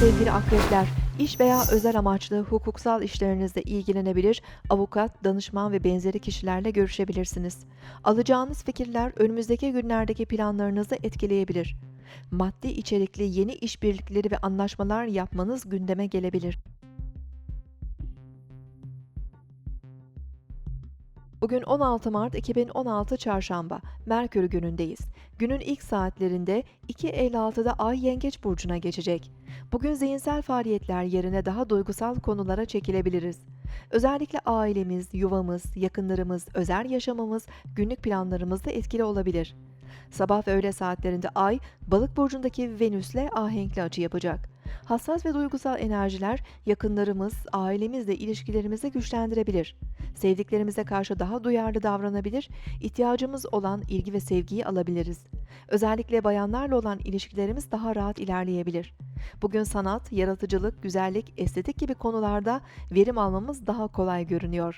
Sevgili akrepler, iş veya özel amaçlı hukuksal işlerinizle ilgilenebilir, avukat, danışman ve benzeri kişilerle görüşebilirsiniz. Alacağınız fikirler önümüzdeki günlerdeki planlarınızı etkileyebilir. Maddi içerikli yeni işbirlikleri ve anlaşmalar yapmanız gündeme gelebilir. Bugün 16 Mart 2016 Çarşamba, Merkür günündeyiz. Günün ilk saatlerinde 2.56'da Ay Yengeç burcuna geçecek. Bugün zihinsel faaliyetler yerine daha duygusal konulara çekilebiliriz. Özellikle ailemiz, yuvamız, yakınlarımız, özel yaşamımız, günlük planlarımızda etkili olabilir. Sabah ve öğle saatlerinde Ay, Balık burcundaki Venüs'le ahenkli açı yapacak. Hassas ve duygusal enerjiler yakınlarımız, ailemizle ilişkilerimizi güçlendirebilir. Sevdiklerimize karşı daha duyarlı davranabilir, ihtiyacımız olan ilgi ve sevgiyi alabiliriz. Özellikle bayanlarla olan ilişkilerimiz daha rahat ilerleyebilir. Bugün sanat, yaratıcılık, güzellik, estetik gibi konularda verim almamız daha kolay görünüyor.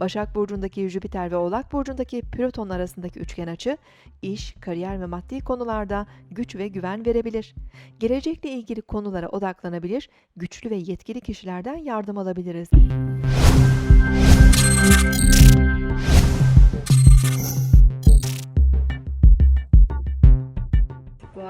Başak Burcu'ndaki Jüpiter ve Oğlak Burcu'ndaki Plüton arasındaki üçgen açı, iş, kariyer ve maddi konularda güç ve güven verebilir. Gelecekle ilgili konulara odaklanabilir, güçlü ve yetkili kişilerden yardım alabiliriz.